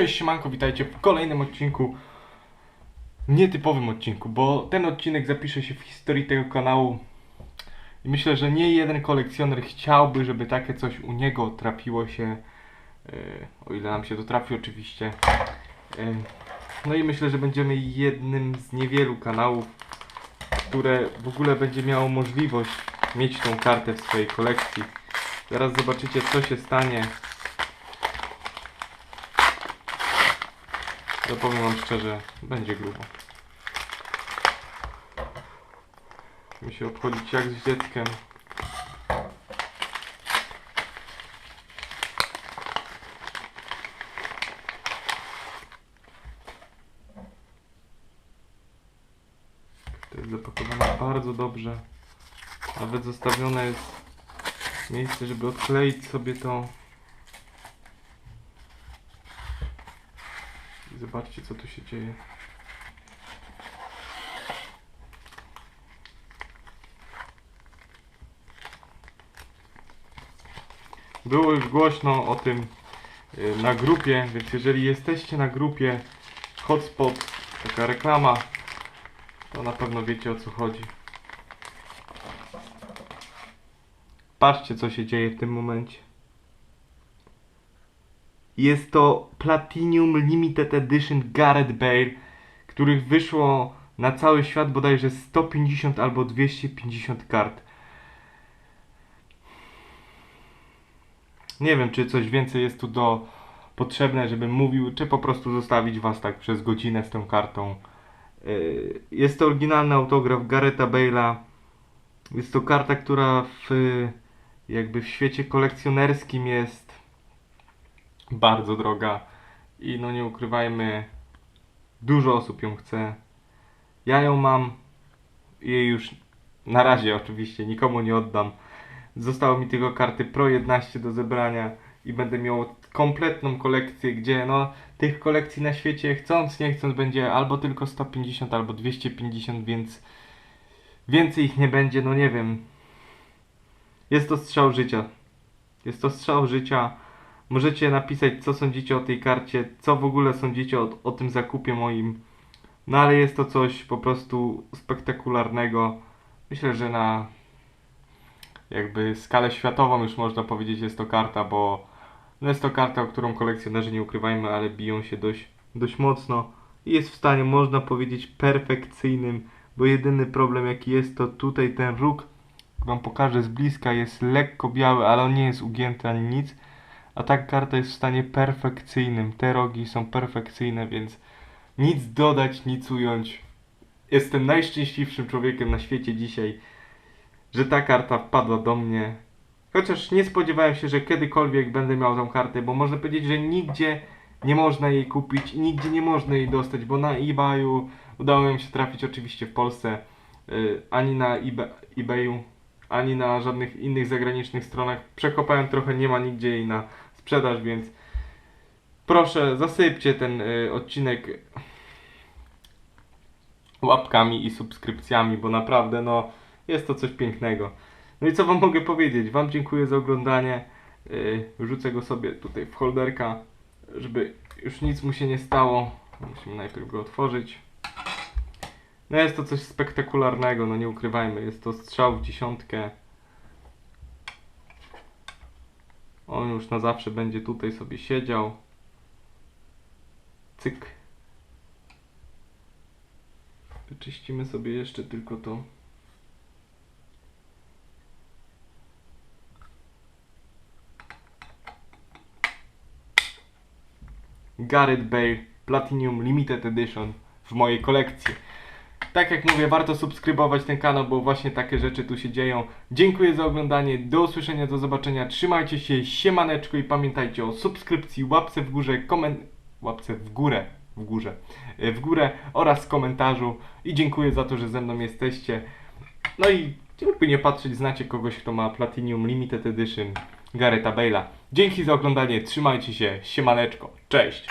Cześć siemanko, witajcie w kolejnym odcinku Nietypowym odcinku, bo ten odcinek zapisze się w historii tego kanału I myślę, że nie jeden kolekcjoner chciałby, żeby takie coś u niego trafiło się e, O ile nam się to trafi oczywiście E, No i myślę, że będziemy jednym z niewielu kanałów Które w ogóle będzie miało możliwość mieć tą kartę w swojej kolekcji. Zaraz zobaczycie co się stanie Ja powiem wam szczerze, będzie grubo. Mi się obchodzić jak z dzieckiem. To jest zapakowane bardzo dobrze. Nawet zostawione jest miejsce, żeby odkleić sobie to. Zobaczcie, co tu się dzieje. Było już głośno o tym y, na grupie, więc jeżeli jesteście na grupie Hotspot, taka reklama, to na pewno wiecie o co chodzi. Patrzcie, co się dzieje w tym momencie. Jest to Platinum Limited Edition Gareth Bale, których wyszło na cały świat bodajże 150 albo 250 kart. Nie wiem, czy coś więcej jest tu do potrzebne, żebym mówił, czy po prostu zostawić was tak przez godzinę z tą kartą. Yy, Jest to oryginalny autograf Garetha Bale'a. Jest to karta, która w jakby w świecie kolekcjonerskim jest bardzo droga i no nie ukrywajmy, dużo osób ją chce. Ja ją mam i jej już na razie oczywiście nikomu nie oddam. Zostało mi tylko karty Pro 11 do zebrania i będę miał kompletną kolekcję, gdzie no tych kolekcji na świecie chcąc nie chcąc będzie albo tylko 150 albo 250, więc więcej ich nie będzie, no nie wiem. Jest to strzał życia. Jest to strzał życia. Możecie napisać, co sądzicie o tej karcie, co w ogóle sądzicie o, o tym zakupie moim. No ale jest to coś po prostu spektakularnego. Myślę, że na jakby skalę światową już można powiedzieć jest to karta, bo no jest to karta, o którą kolekcjonerzy nie ukrywajmy, ale biją się dość, dość mocno i jest w stanie, można powiedzieć, perfekcyjnym, bo jedyny problem jaki jest to tutaj ten róg, wam pokażę z bliska, jest lekko biały, ale on nie jest ugięty ani nic. A ta karta jest w stanie perfekcyjnym. Te rogi są perfekcyjne, więc nic dodać, nic ująć. Jestem najszczęśliwszym człowiekiem na świecie dzisiaj, że ta karta wpadła do mnie. Chociaż nie spodziewałem się, że kiedykolwiek będę miał tą kartę, bo można powiedzieć, że nigdzie nie można jej kupić i nigdzie nie można jej dostać, bo na eBayu udało mi się trafić oczywiście w Polsce, yy, ani na eBay, eBayu, ani na żadnych innych zagranicznych stronach. Przekopałem trochę, nie ma nigdzie jej na sprzedaż, więc proszę zasypcie ten y, odcinek łapkami i subskrypcjami, bo naprawdę no jest to coś pięknego. No i co wam mogę powiedzieć? Wam dziękuję za oglądanie. Y, Wrzucę go sobie tutaj w holderka, żeby już nic mu się nie stało. Musimy najpierw go otworzyć. No jest to coś spektakularnego, no nie ukrywajmy. Jest to strzał w dziesiątkę. On już na zawsze będzie tutaj sobie siedział. Cyk. Wyczyścimy sobie jeszcze tylko to. Gareth Bale Platinum Limited Edition w mojej kolekcji. Tak jak mówię, warto subskrybować ten kanał, bo właśnie takie rzeczy tu się dzieją. Dziękuję za oglądanie, do usłyszenia, do zobaczenia. Trzymajcie się, siemaneczko i pamiętajcie o subskrypcji, łapce w górze, koment... łapce w górę, w górze, e, w górę oraz komentarzu. I dziękuję za to, że ze mną jesteście. No i jakby nie patrzeć, znacie kogoś, kto ma Platinum Limited Edition Garetha Bale'a. Dzięki za oglądanie, trzymajcie się, siemaneczko, cześć!